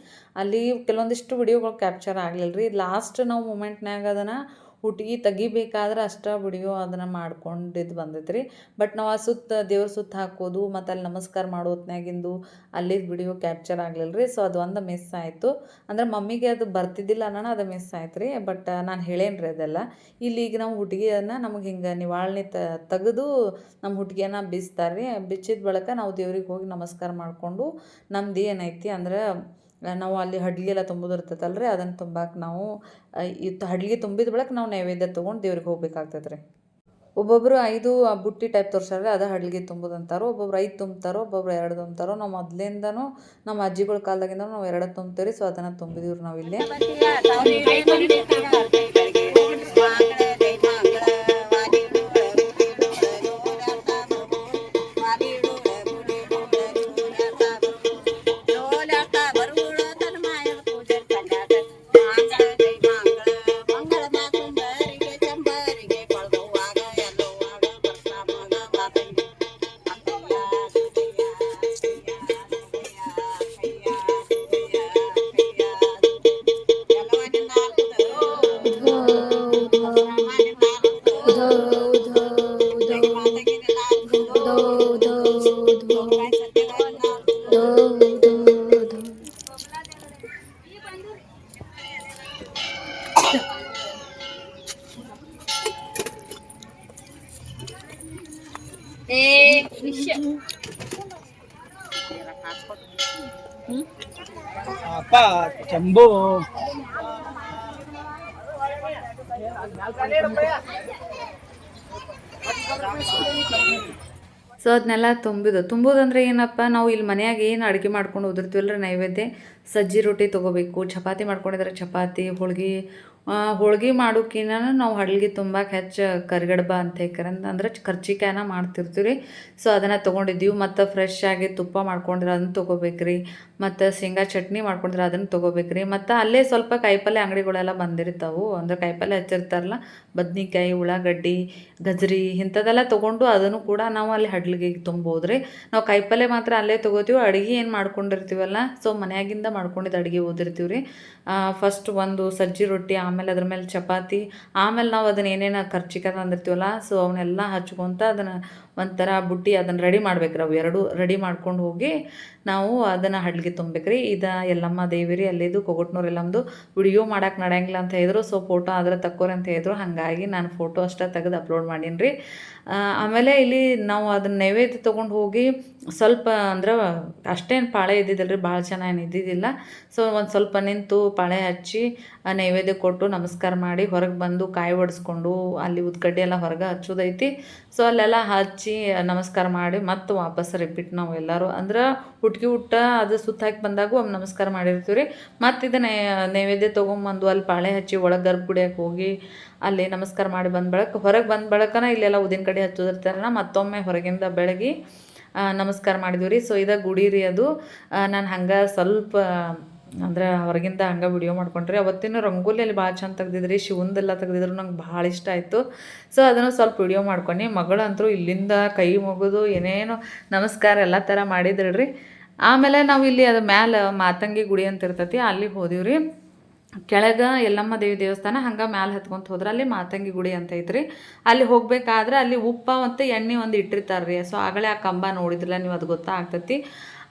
ಅಲ್ಲಿ ಕೆಲವೊಂದಿಷ್ಟು ವಿಡಿಯೋಗಳು ಕ್ಯಾಪ್ಚರ್ ಆಗಲಿಲ್ಲ ರೀ ಲಾಸ್ಟ್ ನಾವು ಮೂಮೆಂಟ್ನಾಗ ಅದನ್ನು ಹುಟ್ಗಿ ತೆಗಿಬೇಕಾದ್ರೆ ಅಷ್ಟ ಬಿಡಿಯೋ ಅದನ್ನು ಮಾಡ್ಕೊಂಡಿದ್ದು ಬಂದೈತೆ ರೀ ಬಟ್ ನಾವು ಆ ಸುತ್ತ, ದೇವ್ರ ಸುತ್ತ ಹಾಕೋದು, ಮತ್ತು ಅಲ್ಲಿ ನಮಸ್ಕಾರ ಮಾಡೋ ಹೊತ್ನಾಗಿಂದು ಅಲ್ಲಿದ್ದು ಬಿಡಿಯೋ ಕ್ಯಾಪ್ಚರ್ ಆಗಲಿಲ್ಲ ರೀ ಸೊ ಅದು ಒಂದು ಮಿಸ್ ಆಯಿತು. ಅಂದ್ರೆ ಮಮ್ಮಿಗೆ ಅದು ಬರ್ತಿದ್ದಿಲ್ಲ ಅನ್ನೋಣ, ಅದು ಮಿಸ್ ಆಯ್ತು ರೀ ಬಟ್ ನಾನು ಹೇಳೇನಿ ರೀ ಅದೆಲ್ಲ. ಇಲ್ಲಿ ಈಗ ನಾವು ಹುಟ್ಗಿಯನ್ನು ನಮಗೆ ಹಿಂಗೆ ನಿವಾಳಣೆ ತೆಗೆದು ನಮ್ಮ ಹುಟ್ಟಿಗೆನ ಬಿಚ್ತಾರೆ ರೀ ಬಿಚ್ಚಿದ ಬಳಿಕ ನಾವು ದೇವ್ರಿಗೆ ಹೋಗಿ ನಮಸ್ಕಾರ ಮಾಡಿಕೊಂಡು ನಮ್ದು ಏನೈತಿ ಅಂದ್ರೆ ನಾವು ಅಲ್ಲಿ ಹಡ್ಲಿ ಎಲ್ಲ ತುಂಬೋದು ರೀ ಅದನ್ನು ತುಂಬಕ್ಕೆ ನಾವು ಇತ್ತು ಇದು ಹಡ್ಲಿಗೆ ತುಂಬಿದ ಬಳಕ ನಾವು ನೈವೇದ್ಯ ತೊಗೊಂಡು ದೇವ್ರಿಗೆ ಹೋಗ್ಬೇಕಾಗ್ತೈತೆ ರೀ ಒಬ್ಬೊಬ್ಬರು ಐದು ಬುಟ್ಟಿ ಟೈಪ್ ತೋರ್ಸಾರೆ ಅದು ಹಡ್ಲಿಗೆ ತುಂಬೋದು ಅಂತಾರೋ ಒಬ್ಬೊಬ್ರು ಐದು ತುಂಬ್ತಾರೋ ಒಬ್ಬೊಬ್ರು ಎರಡು ತುಂಬ್ತಾರೋ ನಾವು ಮೊದಲಿಂದನೂ ನಮ್ಮ ಅಜ್ಜಿಗಳ ಕಾಲದಾಗಿಂದ ನಾವು ಎರಡು ತುಂಬ್ತೀವಿ ಸೊ ಅದನ್ನು ತುಂಬಿದೀವಿ ನಾವು ಇಲ್ಲೇ ಚಂಬು ಸೊ ಅದನ್ನೆಲ್ಲ ತುಂಬಿದು ತುಂಬೋದಂದ್ರೆ ಏನಪ್ಪ, ನಾವು ಇಲ್ಲಿ ಮನ್ಯಾಗ ಏನು ಅಡುಗೆ ಮಾಡ್ಕೊಂಡು ಹೋದಿರ್ತೀವಲ್ಲ ನೈವೇದ್ಯ? ಸಜ್ಜಿ ರೊಟ್ಟಿ ತೊಗೋಬೇಕು, ಚಪಾತಿ ಮಾಡ್ಕೊಂಡಿದ್ರೆ, ಚಪಾತಿ, ಹೋಳ್ಗೆ ಹೋಳ್ಗೆ ಮಾಡೋಕಿನ ನಾವು ಹಡ್ಲಿಗೆ ತುಂಬಾಕೆ ಹೆಚ್ಚು ಕರಿಗಡ್ಬ ಅಂತ ಅಂದ್ರೆ ಖರ್ಚಿಕಾಯನ್ನ ಮಾಡ್ತಿರ್ತೀವಿ ರೀ ಸೊ ಅದನ್ನು ತೊಗೊಂಡಿದ್ದೀವಿ. ಮತ್ತು ಫ್ರೆಶ್ ಆಗಿ ತುಪ್ಪ ಮಾಡ್ಕೊಂಡ್ರೆ ಅದನ್ನು ತೊಗೋಬೇಕ್ರಿ. ಮತ್ತು ಶೇಂಗಾ ಚಟ್ನಿ ಮಾಡ್ಕೊಂಡ್ರೆ ಅದನ್ನು ತೊಗೋಬೇಕ್ರಿ. ಮತ್ತು ಅಲ್ಲೇ ಸ್ವಲ್ಪ ಕಾಯಿಪಲ್ಲೆ ಅಂಗಡಿಗಳೆಲ್ಲ ಬಂದಿರ್ತಾವೆ. ಅಂದ್ರೆ ಕಾಯಿಪಲ್ಲೆ ಹಚ್ಚಿರ್ತಾರಲ್ಲ, ಬದ್ನಿಕಾಯಿ, ಉಳ್ಳಾಗಡ್ಡಿ, ಗಜ್ರಿ ಇಂಥದ್ದೆಲ್ಲ ತೊಗೊಂಡು ಅದನ್ನು ಕೂಡ ನಾವು ಅಲ್ಲಿ ಹಡ್ಲಿಗೆ ತುಂಬೋದು ರೀ ನಾವು ಕಾಯಿಪಲ್ಲೆ ಮಾತ್ರ ಅಲ್ಲೇ ತೊಗೋತೀವಿ. ಅಡುಗೆ ಏನು ಮಾಡ್ಕೊಂಡಿರ್ತೀವಲ್ಲ ಸೊ ಮನೆಯಾಗಿಂದ ಮಾಡ್ಕೊಂಡಿದ್ದು ಅಡುಗೆ ಓದಿರ್ತೀವಿ ರೀ ಫಸ್ಟ್ ಒಂದು ಸಜ್ಜಿ ರೊಟ್ಟಿ, ಆಮೇಲೆ ಅದ್ರ ಮೇಲೆ ಚಪಾತಿ ಆಮೇಲೆ ನಾವು ಅದನ್ನ ಏನೇನು ಖರ್ಚಿಕ ತಂದಿರ್ತೀವಲ್ಲ ಸೊ ಅವನ್ನೆಲ್ಲ ಹಚ್ಕೊತ ಅದನ್ನು ಒಂಥರ ಬುಟ್ಟಿ ಅದನ್ನು ರೆಡಿ ಮಾಡ್ಬೇಕ್ರಿ ಅವು ಎರಡು ರೆಡಿ ಮಾಡ್ಕೊಂಡು ಹೋಗಿ ನಾವು ಅದನ್ನು ಹಡ್ಲಿಗೆ ರೀ ಇದು ಎಲ್ಲಮ್ಮ ದೇವಿರಿ ಅಲ್ಲಿದ್ದು ಕೊಗೊಟ್ನೂರು ಎಲ್ಲಮ್ಮದು ವಿಡಿಯೋ ಮಾಡಕ್ಕೆ ನಡೆಯಂಗಿಲ್ಲ ಅಂತ ಹೇಳಿದ್ರು. ಸೊ ಫೋಟೋ ಆದ್ರೆ ತಕ್ಕೋರಿ ಅಂತ ಹೇಳಿದ್ರು. ಹಾಗಾಗಿ ನಾನು ಫೋಟೋ ಅಷ್ಟೇ ತೆಗೆದು ಅಪ್ಲೋಡ್ ಮಾಡೀನಿ ರೀ ಆಮೇಲೆ ಇಲ್ಲಿ ನಾವು ಅದನ್ನ ನೈವೇದ್ಯ ತೊಗೊಂಡು ಹೋಗಿ ಸ್ವಲ್ಪ ಅಂದ್ರೆ ಅಷ್ಟೇನು ಪಾಳೆ ಇದ್ದಿದ್ದಿಲ್ಲ ರೀ ಭಾಳ ಏನು ಇದ್ದಿದ್ದಿಲ್ಲ ಸೊ ಒಂದು ಸ್ವಲ್ಪ ನಿಂತು ಪಾಳೆ ಹಚ್ಚಿ, ಆ, ನೈವೇದ್ಯ ಕೊಟ್ಟು ನಮಸ್ಕಾರ ಮಾಡಿ ಹೊರಗೆ ಬಂದು ಕಾಯಿ ಒಡಿಸ್ಕೊಂಡು ಅಲ್ಲಿ ಉದ್ಕಡ್ಡಿ ಎಲ್ಲ ಹೊರಗೆ ಹಚ್ಚೋದೈತಿ. ಸೊ ಅಲ್ಲೆಲ್ಲ ಹಚ್ಚಿ ನಮಸ್ಕಾರ ಮಾಡಿ ಮತ್ತೆ ವಾಪಸ್ ರಿಪೀಟ್ ನಾವು ಎಲ್ಲರೂ. ಅಂದ್ರೆ ಹುಟ್ಗಿ ಹುಟ್ಟ ಅದು ಸುತ್ತ ಹಾಕಿ ಬಂದಾಗ ಒಮ್ಮೆ ನಮಸ್ಕಾರ ಮಾಡಿರ್ತೀವಿ ರೀ ಮತ್ತು ಇದು ನೈವೇದ್ಯ ತೊಗೊಂಬಂದು ಅಲ್ಲಿ ಪಾಳೆ ಹಚ್ಚಿ ಒಳಗೆ ಗುಡಿಯಕ್ಕೆ ಹೋಗಿ ಅಲ್ಲಿ ನಮಸ್ಕಾರ ಮಾಡಿ ಬಂದ ಬಳಕ. ಹೊರಗೆ ಬಂದ ಬಳಕನ ಇಲ್ಲೆಲ್ಲ ಉದಿನ ಕಡೆ ಹಚ್ಚೋದಿರ್ತಾರನ ಮತ್ತೊಮ್ಮೆ ಹೊರಗಿಂದ ಬೆಳಗಿ ನಮಸ್ಕಾರ ಮಾಡಿದ್ವಿ ರೀ ಸೊ ಇದ ಗುಡಿ ರೀ ಅದು. ನಾನು ಹಂಗೆ ಸ್ವಲ್ಪ ಅಂದ್ರೆ ಹೊರಗಿಂದ ಹಂಗೆ ವಿಡಿಯೋ ಮಾಡ್ಕೊಂಡ್ರಿ. ಅವತ್ತಿನ ರಂಗೋಲಿ ಅಲ್ಲಿ ಭಾಳ ಚಂದ ತೆಗ್ದಿದ್ರಿ, ಶಿವಂದೆಲ್ಲ ತೆಗ್ದಿದ್ರು ನಂಗೆ ಭಾಳ ಇಷ್ಟ ಆಯಿತು. ಸೊ ಅದನ್ನು ಸ್ವಲ್ಪ ವಿಡಿಯೋ ಮಾಡ್ಕೊಂಡು. ಮಗಳಂತರೂ ಇಲ್ಲಿಂದ ಕೈ ಮುಗಿದು ಏನೇನು ನಮಸ್ಕಾರ ಎಲ್ಲ ಥರ ಮಾಡಿದ್ರಿ ಆಮೇಲೆ ನಾವು ಇಲ್ಲಿ ಅದು ಮ್ಯಾಲೆ ಮಾತಂಗಿ ಗುಡಿ ಅಂತ ಇರ್ತೈತಿ, ಅಲ್ಲಿ ಹೋದಿವ್ರಿ. ಕೆಳಗೆ ಯಲ್ಲಮ್ಮ ದೇವಿ ದೇವಸ್ಥಾನ ಹಂಗೆ ಮ್ಯಾಲೆ ಹತ್ಕೊಂತ ಹೋದ್ರೆ ಅಲ್ಲಿ ಮಾತಂಗಿ ಗುಡಿ ಅಂತ ಐತ್ರಿ. ಅಲ್ಲಿ ಹೋಗ್ಬೇಕಾದ್ರೆ ಅಲ್ಲಿ ಉಪ್ಪ ಮತ್ತು ಎಣ್ಣೆ ಒಂದು ಇಟ್ಟಿರ್ತಾರೆ ರೀ ಸೊ ಆಗಲೇ ಆ ಕಂಬ ನೋಡಿದ್ರಲ್ಲ, ನೀವು ಅದು ಗೊತ್ತಾಗ್ತೈತಿ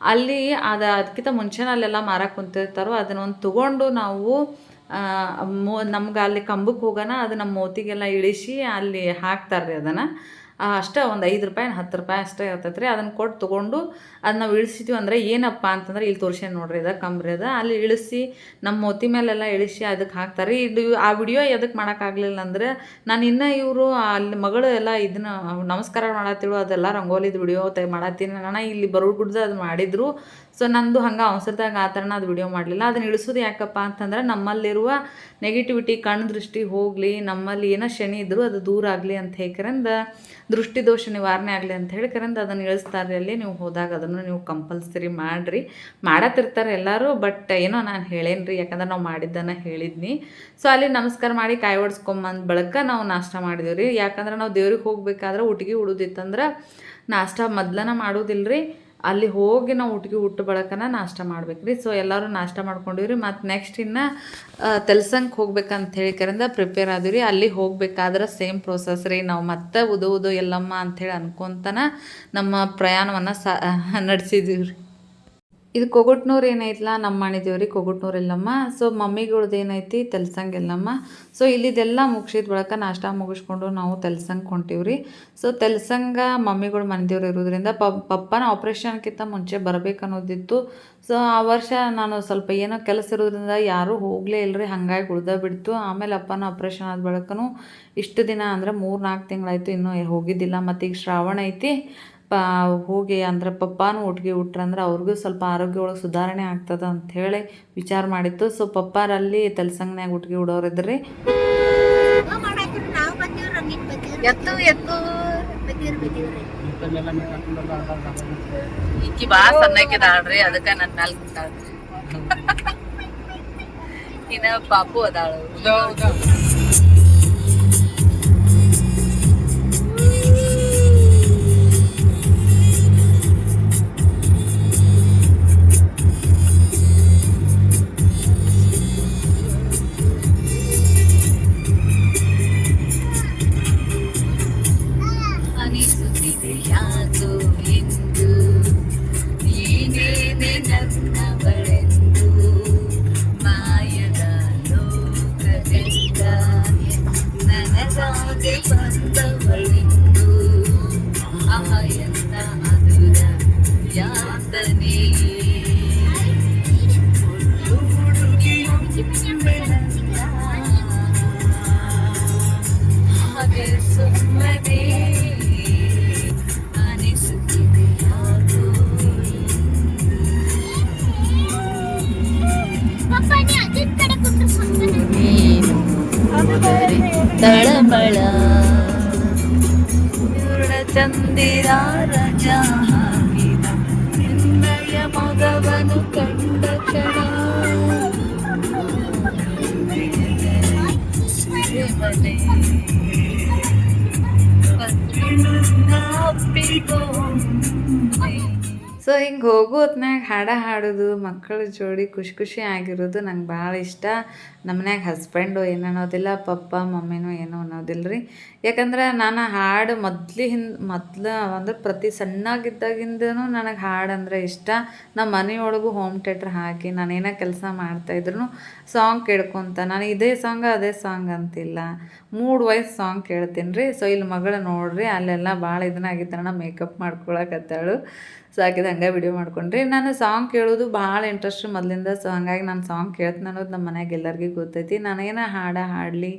ಅಲ್ಲಿ ಅದು ಅದಕ್ಕಿಂತ ಮುಂಚೆನೇ ಅಲ್ಲೆಲ್ಲ ಮಾರಕ್ಕೆ ಕುಂತಿರ್ತಾರೋ ಅದನ್ನ ಒಂದು ತೊಗೊಂಡು ನಾವು ಮೋ, ನಮ್ಗೆ ಅಲ್ಲಿ ಕಂಬಕ್ಕೆ ಹೋಗೋಣ ಅದು ನಮ್ಮ ಮೋತಿಗೆಲ್ಲ ಇಳಿಸಿ ಅಲ್ಲಿ ಹಾಕ್ತಾರೆ ರೀ ಅದನ್ನು. ಅಷ್ಟೇ ಒಂದು ಐದು ರೂಪಾಯಿ ಹತ್ತು ರೂಪಾಯಿ ಅಷ್ಟೇ ಇರ್ತೈತೆ ರೀ ಅದನ್ನು ಕೊಟ್ಟು ತೊಗೊಂಡು ಅದು ನಾವು ಇಳಿಸಿದ್ವಿ ಅಂದರೆ ಏನಪ್ಪ ಅಂತಂದ್ರೆ ಇಲ್ಲಿ ತೋರ್ಸ್ಯಾನ ನೋಡ್ರಿ ಅದ ಕಂಬ್ರಿ ಅದ. ಅಲ್ಲಿ ಇಳಿಸಿ ನಮ್ಮ ಮೋತಿ ಮೇಲೆಲ್ಲ ಇಳಿಸಿ ಅದಕ್ಕೆ ಹಾಕ್ತಾರೆ. ಇದು ಆ ವಿಡಿಯೋ ಎದಕ್ಕೆ ಮಾಡೋಕ್ಕಾಗಲಿಲ್ಲ ಅಂದ್ರೆ ನಾನು ಇನ್ನೂ ಇವರು ಅಲ್ಲಿ ಮಗಳು ಎಲ್ಲ ಇದನ್ನ ನಮಸ್ಕಾರ ಮಾಡತ್ತಿಳು ಅದೆಲ್ಲ ರಂಗೋಲಿದು ವಿಡಿಯೋ ತೆ ಮಾಡತ್ತೀನಿ ನಾನು ಇಲ್ಲಿ ಬರೋಗುಡ್ದು ಅದು ಮಾಡಿದ್ರು. ಸೊ ನಂದು ಹಂಗೆ ಅವಸರದಾಗ ಆ ಥರನ ಅದು ವಿಡಿಯೋ ಮಾಡಲಿಲ್ಲ. ಅದನ್ನು ಇಳಿಸೋದು ಯಾಕಪ್ಪ ಅಂತಂದ್ರೆ ನಮ್ಮಲ್ಲಿರುವ ನೆಗೆಟಿವಿಟಿ ಕಣ್ಣು ದೃಷ್ಟಿ ಹೋಗಲಿ, ನಮ್ಮಲ್ಲಿ ಏನೋ ಶನಿ ಇದ್ದರೂ ಅದು ದೂರ ಆಗಲಿ ಅಂತ ಹೇಳ್ಕರಂದ ದೃಷ್ಟಿ ದೋಷ ನಿವಾರಣೆ ಆಗಲಿ ಅಂತ ಹೇಳಿ ಕರೆಂದು ಅದನ್ನು ಇಳಿಸ್ತಾರೆ ಅಲ್ಲಿ ನೀವು ಹೋದಾಗ ಅದನ್ನು ನೀವು ಕಂಪಲ್ಸರಿ ಮಾಡಿರಿ. ಮಾಡತ್ತಿರ್ತಾರೆ ಎಲ್ಲರೂ ಬಟ್ ಏನೋ ನಾನು ಹೇಳೇನಿ ರೀ ಯಾಕಂದ್ರೆ ನಾವು ಮಾಡಿದ್ದನ್ನು ಹೇಳಿದ್ನಿ. ಸೊ ಅಲ್ಲಿ ನಮಸ್ಕಾರ ಮಾಡಿ ಕಾಯಿ ಒಡ್ಸ್ಕೊಂಬಂದು ಬಳಿಕ ನಾವು ನಾಷ್ಟ ಮಾಡಿದೆವು ರೀ ಯಾಕಂದ್ರೆ ನಾವು ದೇವ್ರಿಗೆ ಹೋಗಬೇಕಾದ್ರೆ ಊಟಿಗೆ ಉಡುದಿತ್ತಂದ್ರೆ ನಾಷ್ಟ ಮೊದ್ಲನ ಮಾಡೋದಿಲ್ಲ ರೀ ಅಲ್ಲಿ ಹೋಗಿ ನಾವು ಊಟಿಗೆ ಊಟ ಬಳಕನ ನಾಷ್ಟ ಮಾಡ್ಬೇಕ್ರಿ ಸೊ ಎಲ್ಲರೂ ನಾಷ್ಟ ಮಾಡ್ಕೊಂಡಿವ್ರಿ. ಮತ್ತು ನೆಕ್ಸ್ಟ್ ಇನ್ನು ತೆಲ್ಸಂಗೆ ಹೋಗ್ಬೇಕಂತ ಹೇಳಿ ಕರಿಂದ ಪ್ರಿಪೇರ್ ಆದಿವ್ರಿ. ಅಲ್ಲಿ ಹೋಗ್ಬೇಕಾದ್ರೆ ಸೇಮ್ ಪ್ರೊಸೆಸ್ ರೀ. ನಾವು ಮತ್ತೆ ಉದು ಉದು ಎಲ್ಲಮ್ಮ ಅಂಥೇಳಿ ಅನ್ಕೊಂತನ ನಮ್ಮ ಪ್ರಯಾಣವನ್ನು ಸಾ ನಡೆಸಿದೀವಿ ಇದು ಕೊಗುಟ್ನೂರು ಏನೈತಲ್ಲ ನಮ್ಮ ಮಾಡಿದೇವ್ರಿ ಕೊಗುಟ್ನೂರು ಇಲ್ಲಮ್ಮ. ಸೊ ಮಮ್ಮಿಗಳ್ದು ಏನೈತಿ? ತೆಲ್ಸಂಗ್ ಎಲ್ಲಮ್ಮ ಸೊ ಇಲ್ಲಿದೆಲ್ಲ ಮುಗಿಸಿದ ಬಳಕ ನಾಷ್ಟ ಮುಗಿಸ್ಕೊಂಡು ನಾವು ತೆಲ್ಸಂಗ್ ಹೊಂಟೀವ್ರಿ. ಸೊ ತೆಲ್ಸಂಗ ಮಮ್ಮಿಗಳು ಮನೆದೇವ್ರು ಇರೋದ್ರಿಂದ ಪಪ್ಪನ ಆಪ್ರೇಷನ್ಕಿಂತ ಮುಂಚೆ ಬರ್ಬೇಕು ಅನ್ನೋದಿತ್ತು ಸೊ ಆ ವರ್ಷ ನಾನು ಸ್ವಲ್ಪ ಏನೋ ಕೆಲಸ ಇರೋದ್ರಿಂದ ಯಾರೂ ಹೋಗಲೇ ಇಲ್ಲರಿ ಹಾಗಾಗಿ ಉಳ್ದ ಬಿಡ್ತು. ಆಮೇಲೆ ಅಪ್ಪನ ಆಪ್ರೇಷನ್ ಆದ ಬಳಿಕನು ಇಷ್ಟು ದಿನ ಅಂದರೆ ಮೂರು ನಾಲ್ಕು ತಿಂಗಳಾಯಿತು ಇನ್ನೂ ಹೋಗಿದ್ದಿಲ್ಲ. ಮತ್ತು ಈಗ ಶ್ರಾವಣ ಐತಿ. ಪ ಹೋಗಿ ಅಂದ್ರೆ ಪಪ್ಪಾನು ಒಟ್ಟಿಗೆ ಉಟ್ರಂದ್ರೆ ಅವ್ರಿಗೂ ಸ್ವಲ್ಪ ಆರೋಗ್ಯ ಒಳಗೆ ಸುಧಾರಣೆ ಆಗ್ತದ ಅಂತ ಹೇಳಿ ವಿಚಾರ ಮಾಡಿತ್ತು. ಸೊ ಪಪ್ಪಾರಲ್ಲಿ ತೆಲ್ಸಂಗ್ನ್ಯಾಗ ಒಟ್ಟಿಗೆ ಉಡೋರಿದ್ರಿ ಎತ್ತು ಎತ್ತು ಈಕಿ ಭಾಳ ಸಣ್ಣಕ್ಕಿದಾಳ್ರಿ ಅದಕ್ಕೆ ನನ್ನ ಮ್ಯಾಲ ಕುಂತಾಳ್ರಿ. ಇನ್ನ ಪಾಪು ಅದಾಳು. ಹಾಡ ಹಾಡೋದು, ಮಕ್ಕಳ ಜೋಡಿ ಖುಷಿ ಖುಷಿ ಆಗಿರೋದು ನಂಗೆ ಭಾಳ ಇಷ್ಟ. ನಮ್ಮನ್ಯಾಗ ಹಸ್ಬೆಂಡು ಏನು ಅನ್ನೋದಿಲ್ಲ, ಪಪ್ಪ, ಮಮ್ಮಿನೂ ಏನೂ ಅನ್ನೋದಿಲ್ಲ ರೀ ಯಾಕಂದ್ರೆ ನಾನು ಹಾಡು ಮೊದ್ಲು ಹಿಂದೆ ಮೊದ್ಲು ಅಂದ್ರೆ ಪ್ರತಿ ಸಣ್ಣಾಗಿದ್ದಾಗಿಂದನೂ ನನಗೆ ಹಾಡು ಅಂದರೆ ಇಷ್ಟ. ನಮ್ಮ ಮನೆಯೊಳಗೂ ಹೋಮ್ ಥಿಯೇಟ್ರ್ ಹಾಕಿ ನಾನೇನೋ ಕೆಲಸ ಮಾಡ್ತಾಯಿದ್ರು ಸಾಂಗ್ ಕೇಳ್ಕೊತ, ನಾನು ಇದೇ ಸಾಂಗ್ ಅದೇ ಸಾಂಗ್ ಅಂತಿಲ್ಲ. ಮೂಡ್ ವೈಸ್ ಸಾಂಗ್ ಕೇಳ್ತೀನಿ ರೀ ಸೊ ಇಲ್ಲಿ ಮಗಳು ನೋಡ್ರಿ, ಅಲ್ಲೆಲ್ಲ ಭಾಳ ಇದನ್ನಾಗಿತ್ತಣ್ಣ ಮೇಕಪ್ ಮಾಡ್ಕೊಳಕತ್ತಾಳು ಸೊ ಆಕಿದ ಹಂಗೆ ವಿಡಿಯೋ ಮಾಡ್ಕೊಂಡ್ರಿ. ನಾನು ಸಾಂಗ್ ಕೇಳೋದು ಭಾಳ ಇಂಟ್ರೆಸ್ಟ್ ಮೊದಲಿಂದ ಸೊ ಹಂಗಾಗಿ ನಾನು ಸಾಂಗ್ ಕೇಳ್ತೀನಿ ಅನ್ನೋದು ನಮ್ಮ ಮನ್ಯಾಗ ಎಲ್ಲರಿಗೂ ಗೊತ್ತೈತಿ. ನಾನೇನ ಹಾಡ ಹಾಡಲಿ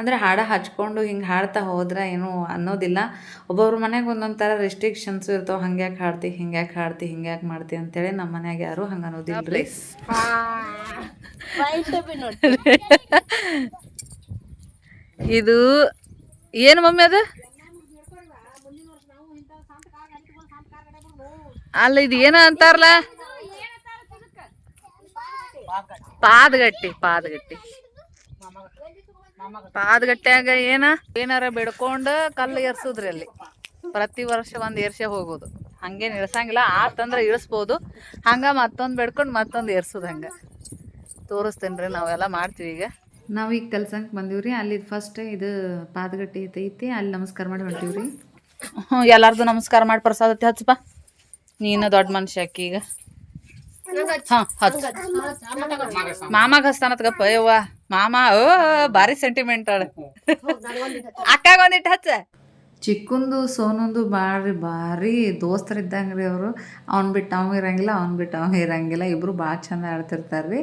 ಅಂದರೆ ಹಾಡ ಹಚ್ಕೊಂಡು ಹಿಂಗೆ ಹಾಡ್ತಾ ಹೋದ್ರೆ ಏನು ಅನ್ನೋದಿಲ್ಲ. ಒಬ್ಬೊಬ್ರ ಮನೆಗೆ ಒಂದೊಂದು ಥರ ರೆಸ್ಟ್ರಿಕ್ಷನ್ಸು ಇರ್ತಾವೆ. ಹಂಗ್ಯಾಕೆ ಹಾಡ್ತಿ ಹಿಂಗ್ಯಾಕೆ ಹಾಡ್ತಿ ಹಿಂಗ್ಯಾಕೆ ಮಾಡ್ತಿ ಅಂತೇಳಿ ನಮ್ಮ ಮನೆಯಾಗ ಯಾರು ಹಂಗೆ ಅನ್ನೋದಿಲ್ಲ ರೀ. ಇದು ಏನು ಮಮ್ಮಿ ಅದು? ಅಲ್ಲ ಇದು ಏನ ಅಂತಾರಲ್ಲ? ಪಾದಗಟ್ಟಿ ಪಾದಗಟ್ಟಿ. ಪಾದಗಟ್ಟ್ಯಾಗ ಏನ? ಏನಾರ ಬಿಡ್ಕೊಂಡ ಕಲ್ಲು ಎರ್ಸುದ್ರಿ ಅಲ್ಲಿ. ಪ್ರತಿ ವರ್ಷ ಒಂದ್ ಏರ್ಸೆ ಹೋಗೋದು. ಹಂಗೇನು ಇಳ್ಸಂಗಿಲ್ಲ ಆತಂದ್ರೆ ಇಳಿಸ್ಬೋದು. ಹಂಗ ಮತ್ತೊಂದು ಬೆಡ್ಕೊಂಡು ಮತ್ತೊಂದು ಏರ್ಸೋದು ಹಂಗೆ. ತೋರಿಸ್ತೇನೆ ರೀ ನಾವೆಲ್ಲ ಮಾಡ್ತೀವಿ ಈಗ. ನಾವು ಈಗ ಕೆಲ್ಸಕ್ಕೆ ಬಂದೀವ್ರಿ ಅಲ್ಲಿ ಫಸ್ಟ್ ಇದು ಪಾದಗಟ್ಟಿ ಐತಿ ಅಲ್ಲಿ ನಮಸ್ಕಾರ ಮಾಡಿ ಹೊಂಟೀವಿ ರೀ. ಹ್ಞೂ ಎಲ್ಲಾರ್ದು ನಮಸ್ಕಾರ ಮಾಡಿ ಪ್ರಸಾದ ಹಚ್ಚಪ್ಪ. ನೀನು ದೊಡ್ಡ ಮನುಷ್ಯ ಅಕ್ಕಿ ಈಗ. ಹಾಂ ಮಾಮಾಗ ಹಚ್ತಾನತ್ಗಪ್ಪ ಯವ್ವ ಮಾಮ ಓ ಭಾರಿ ಸೆಂಟಿಮೆಂಟ್ ಅಳ ಅಕ್ಕಾಗ ಒಂದಿಟ್ಟು ಹಚ್ಚ. ಚಿಕ್ಕಂದು ಸೋನೊಂದು ಭಾರಿ ಭಾರಿ ದೋಸ್ತರಿದ್ದಂಗೆ ರೀ ಅವರು. ಅವ್ನು ಬಿಟ್ಟು ಅವ್ನು ಇರಂಗಿಲ್ಲ ಅವ್ನು ಬಿಟ್ಟು ಅವ್ನು ಇರಂಗಿಲ್ಲ. ಇಬ್ಬರು ಭಾಳ ಚಂದ ಆಡ್ತಿರ್ತಾರೆ ರೀ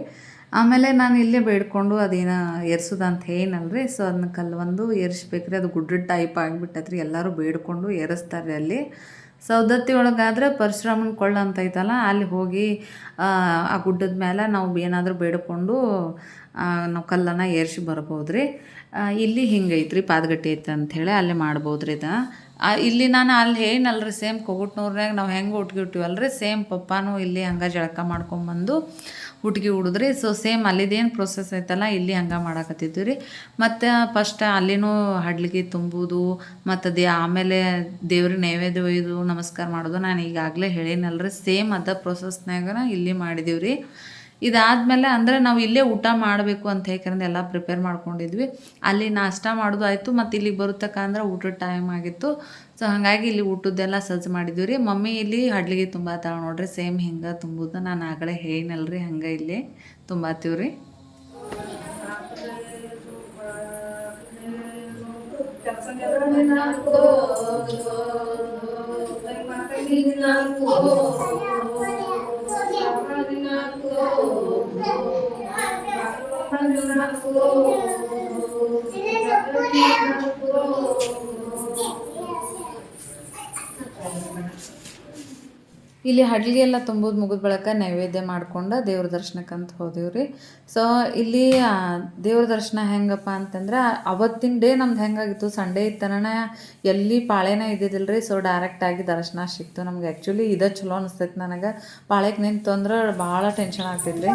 ಆಮೇಲೆ ನಾನು ಇಲ್ಲೇ ಬೇಡ್ಕೊಂಡು ಅದೇನ ಅಂತ ಏನಲ್ರಿ? ಸೊ ಅದನ್ನ ಕಲ್ಲು ಒಂದು ಏರಿಸ್ಬೇಕ್ರಿ. ಅದು ಗುಡ್ಡ ಟೈಪ್ ಆಗಿಬಿಟ್ಟತ್ರಿ. ಎಲ್ಲರೂ ಬೇಡ್ಕೊಂಡು ಏರಿಸ್ತಾರೆ ಅಲ್ಲಿ. ಸೌದತ್ತಿ ಒಳಗಾದ್ರೆ ಪರಶುರಾಮನ ಕೊಳ್ಳ ಅಂತ ಐತಲ್ಲ ಅಲ್ಲಿ ಹೋಗಿ ಆ, ಗುಡ್ಡದ ಮೇಲೆ ನಾವು ಏನಾದರೂ ಬೇಡಿಕೊಂಡು ನಾವು ಕಲ್ಲನ್ನು ಏರ್ಸಿ ಬರ್ಬೋದು ರೀ ಇಲ್ಲಿ ಹಿಂಗೆ ಐತ್ರಿ ಪಾದಗಟ್ಟಿ ಐತೆ ಅಂಥೇಳಿ ಅಲ್ಲಿ ಮಾಡ್ಬೋದು ರೀ ಇದು ಇಲ್ಲಿ ನಾನು ಅಲ್ಲಿ ಹೇಳಲ್ರಿ ಸೇಮ್ ಕೊಗುಟ್ನೂರ್ನಾಗ ನಾವು ಹೆಂಗೆ ಹುಟ್ಗಿ ರೀ ಸೇಮ್ ಪಪ್ಪಾನು ಇಲ್ಲಿ ಹಂಗೆ ಜಳಕ ಮಾಡ್ಕೊಂಬಂದು ಹುಟ್ಗಿ ಉಡಿದ್ರಿ ಸೊ ಸೇಮ್ ಅಲ್ಲಿದೇನು ಪ್ರೊಸೆಸ್ ಐತಲ್ಲ ಇಲ್ಲಿ ಹಂಗೆ ಮಾಡಾಕತ್ತಿದ್ವಿ ರೀ. ಮತ್ತು ಫಸ್ಟ್ ಅಲ್ಲಿನೂ ಹಡ್ಲಿಗೆ ತುಂಬುವುದು ಮತ್ತು ದೇ ಆಮೇಲೆ ದೇವ್ರ ನೈವೇದ್ಯ ಒಯ್ದು ನಮಸ್ಕಾರ ಮಾಡೋದು ನಾನು ಈಗಾಗಲೇ ಹೇಳೇನಲ್ರಿ. ಸೇಮ್ ಅದ ಪ್ರೊಸೆಸ್ನಾಗ ಇಲ್ಲಿ ಮಾಡಿದೀವಿ ರೀ. ಇದಾದಮೇಲೆ ಅಂದರೆ ನಾವು ಇಲ್ಲೇ ಊಟ ಮಾಡಬೇಕು ಅಂತ ಹೇಳಿ ಎಲ್ಲ ಪ್ರಿಪೇರ್ ಮಾಡ್ಕೊಂಡಿದ್ವಿ. ಅಲ್ಲಿ ನಾಷ್ಟ ಮಾಡೋದು ಆಯಿತು, ಮತ್ತು ಇಲ್ಲಿಗೆ ಬರುತ್ತಕ್ಕ ಅಂದ್ರೆ ಊಟದ ಟೈಮ್ ಆಗಿತ್ತು. ಸೊ ಹಾಗಾಗಿ ಇಲ್ಲಿ ಊಟದ್ದೆಲ್ಲ ಸಜ್ಜು ಮಾಡಿದ್ವಿ ರೀ. ಮಮ್ಮಿ ಇಲ್ಲಿ ಹಡ್ಲಿಗೆ ತುಂಬ ತಾವ ನೋಡ್ರಿ, ಸೇಮ್ ಹಿಂಗೆ ತುಂಬುದು. ನಾನು ಆಗಲೇ ಹೇಳಿನಲ್ರಿ, ಹಂಗೆ ಇಲ್ಲಿ ತುಂಬಾತೀವಿ ರೀ. ಇಲ್ಲಿ ಹಡ್ಲಿ ಎಲ್ಲ ತುಂಬೋದು ಮುಗಿದ ಬಳಿಕ ನೈವೇದ್ಯ ಮಾಡ್ಕೊಂಡು ದೇವ್ರ ದರ್ಶನಕ್ಕೆ ಅಂತ ರೀ ಸೊ ಇಲ್ಲಿ ದೇವ್ರ ದರ್ಶನ ಹೆಂಗಪ್ಪ ಅಂತಂದ್ರೆ ಅವತ್ತಿನ ಡೇ ನಮ್ದು ಹೆಂಗಾಗಿತ್ತು ಸಂಡೇ ಇತ್ತನ ಎಲ್ಲಿ ಪಾಳೆನ ಇದ್ದಿದ್ದಿಲ್ಲ ರೀ ಸೊ ಡೈರೆಕ್ಟಾಗಿ ದರ್ಶನ ಸಿಕ್ತು. ನಮ್ಗೆ ಆ್ಯಕ್ಚುಲಿ ಇದೇ ಚಲೋ ಅನಿಸ್ತೈತೆ ನನಗೆ. ಪಾಳೆಗೆ ನಿಂತು ಅಂದ್ರೆ ಭಾಳ ಟೆನ್ಷನ್ ಆಗ್ತಿದ್ರಿ.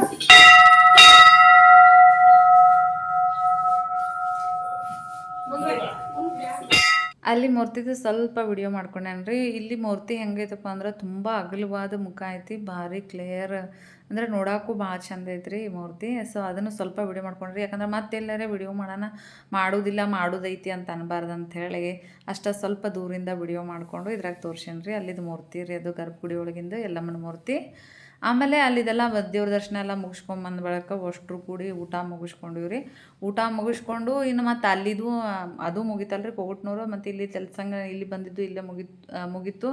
ಅಲ್ಲಿ ಮೂರ್ತಿದು ಸ್ವಲ್ಪ ವಿಡಿಯೋ ಮಾಡ್ಕೊಂಡೇನ್ರಿ. ಇಲ್ಲಿ ಮೂರ್ತಿ ಹೆಂಗೈತಪ್ಪ ಅಂದ್ರೆ ತುಂಬ ಅಗಲವಾದ ಮುಖ ಐತಿ, ಭಾರಿ ಕ್ಲಿಯರ್ ಅಂದ್ರೆ ನೋಡೋಕ್ಕೂ ಭಾಳ ಚಂದ ಐತ್ರಿ ಈ ಮೂರ್ತಿ. ಸೊ ಅದನ್ನು ಸ್ವಲ್ಪ ವಿಡಿಯೋ ಮಾಡ್ಕೊಂಡ್ರಿ. ಯಾಕಂದ್ರೆ ಮತ್ತೆ ಮತ್ತೆಲ್ಲರೇ ವಿಡಿಯೋ ಮಾಡೋಣ ಮಾಡೋದಿಲ್ಲ, ಮಾಡೋದೈತಿ ಅಂತ ಅನ್ಬಾರ್ದು ಅಂತ ಹೇಳಿ ಅಷ್ಟ ಸ್ವಲ್ಪ ದೂರಿಂದ ವಿಡಿಯೋ ಮಾಡಿಕೊಂಡು ಇದ್ರಾಗ ತೋರ್ಸೇನ್ರಿ. ಅಲ್ಲಿದು ಮೂರ್ತಿ ರೀ ಅದು ಗರ್ಭಗುಡಿ ಒಳಗಿಂದ ಎಲ್ಲಮ್ಮನ ಮೂರ್ತಿ. ಆಮೇಲೆ ಅಲ್ಲಿದೆಲ್ಲ ದೇವ್ರ ದರ್ಶನ ಎಲ್ಲ ಮುಗಿಸ್ಕೊಂಬಂದ ಬಳಕ ಅಷ್ಟರು ಕೂಡಿ ಊಟ ಮುಗಿಸ್ಕೊಂಡಿವಿ ರೀ. ಊಟ ಮುಗಿಸ್ಕೊಂಡು ಇನ್ನು ಮತ್ತು ಅಲ್ಲಿದು, ಅದು ಮುಗಿತಲ್ಲ ರೀ ಕೊಗುಟ್ನೂರು ಮತ್ತು ಇಲ್ಲಿ ತೆಲ್ಸಂಗ ಇಲ್ಲಿ ಬಂದಿದ್ದು ಇಲ್ಲೇ ಮುಗಿತು ಮುಗೀತು.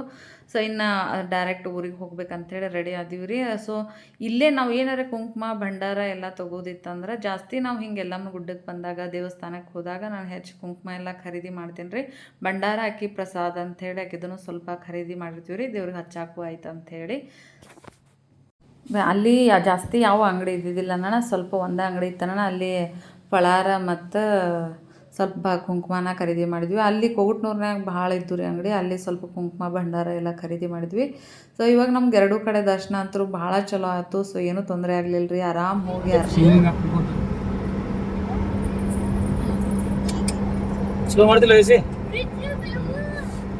ಸೊ ಇನ್ನು ಡೈರೆಕ್ಟ್ ಊರಿಗೆ ಹೋಗ್ಬೇಕಂತೇಳಿ ರೆಡಿ ಆದೀವಿ ರೀ. ಸೊ ಇಲ್ಲೇ ನಾವು ಏನಾರ ಕುಂಕುಮ, ಭಂಡಾರ ಎಲ್ಲ ತಗೋದಿತ್ತಂದ್ರೆ ಜಾಸ್ತಿ ನಾವು ಹಿಂಗೆ ಎಲ್ಲಮ್ಮ ಗುಡ್ಡಕ್ಕೆ ಬಂದಾಗ ದೇವಸ್ಥಾನಕ್ಕೆ ಹೋದಾಗ ನಾನು ಹೆಚ್ಚು ಕುಂಕುಮ ಎಲ್ಲ ಖರೀದಿ ಮಾಡ್ತೀನಿ ರೀ. ಭಂಡಾರ ಅಕ್ಕಿ ಪ್ರಸಾದ ಹೇಳಿ ಹಾಕಿದ್ದನ್ನು ಸ್ವಲ್ಪ ಖರೀದಿ ಮಾಡಿರ್ತೀವಿ ರೀ. ದೇವ್ರಿಗೆ ಹಚ್ಚಾಕು ಆಯ್ತು ಅಂತ ಬ- ಅಲ್ಲಿ ಜಾಸ್ತಿ ಯಾವ ಅಂಗಡಿ ಇದ್ದಿದ್ದಿಲ್ಲ ಅಣ್ಣ ಸ್ವಲ್ಪ ಒಂದೇ ಅಂಗಡಿ ಇತ್ತಣ್ಣ ಅಲ್ಲಿ ಫಳಾರ ಮತ್ತು ಸ್ವಲ್ಪ ಕುಂಕುಮನ ಖರೀದಿ ಮಾಡಿದ್ವಿ. ಅಲ್ಲಿ ಕೋಗುಟ್ನೂರ್ನಾಗ ಭಾಳ ಇದ್ದು ರೀ ಅಂಗಡಿ ಅಲ್ಲಿ ಸ್ವಲ್ಪ ಕುಂಕುಮ ಭಂಡಾರ ಎಲ್ಲ ಖರೀದಿ ಮಾಡಿದ್ವಿ. ಸೊ ಇವಾಗ ನಮ್ಗೆ ಎರಡೂ ಕಡೆ ದರ್ಶನ ಅಂತೂ ಭಾಳ ಚಲೋ ಆಯ್ತು ಸೊ ಏನೂ ತೊಂದರೆ ಆಗಲಿಲ್ಲ ರೀ ಆರಾಮ್ ಹೋಗಿ ಮಾಡ್ತಿಲ್ಲ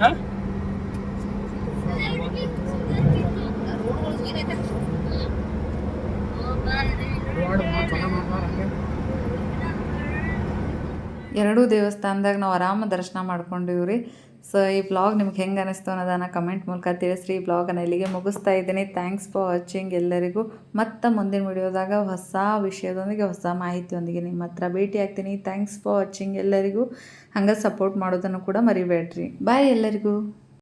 ಹಾಂ? ಮಾಡ್ತಿಲ್ಲ ಎರಡೂ ದೇವಸ್ಥಾನದಾಗ ನಾವು ಆರಾಮ ದರ್ಶನ ಮಾಡ್ಕೊಂಡಿವಿ ರೀ ಸೊ ಈ ಬ್ಲಾಗ್ ನಿಮ್ಗೆ ಹೆಂಗೆ ಅನ್ನಿಸ್ತು ಅನ್ನೋದನ್ನು ಕಮೆಂಟ್ ಮೂಲಕ ತಿಳಿಸ್ರಿ. ಈ ಬ್ಲಾಗನ್ನು ಇಲ್ಲಿಗೆ ಮುಗಿಸ್ತಾ ಇದ್ದೀನಿ. ಥ್ಯಾಂಕ್ಸ್ ಫಾರ್ ವಾಚಿಂಗ್ ಎಲ್ಲರಿಗೂ. ಮತ್ತು ಮುಂದಿನ ವಿಡಿಯೋದಾಗ ಹೊಸ ವಿಷಯದೊಂದಿಗೆ, ಹೊಸ ಮಾಹಿತಿಯೊಂದಿಗೆ ನಿಮ್ಮ ಹತ್ರ ಭೇಟಿ ಆಗ್ತೀನಿ. ಥ್ಯಾಂಕ್ಸ್ ಫಾರ್ ವಾಚಿಂಗ್ ಎಲ್ಲರಿಗೂ. ಹಂಗೆ ಸಪೋರ್ಟ್ ಮಾಡೋದನ್ನು ಕೂಡ ಮರಿಬೇಡ್ರಿ. ಬಾಯ್ ಎಲ್ಲರಿಗೂ.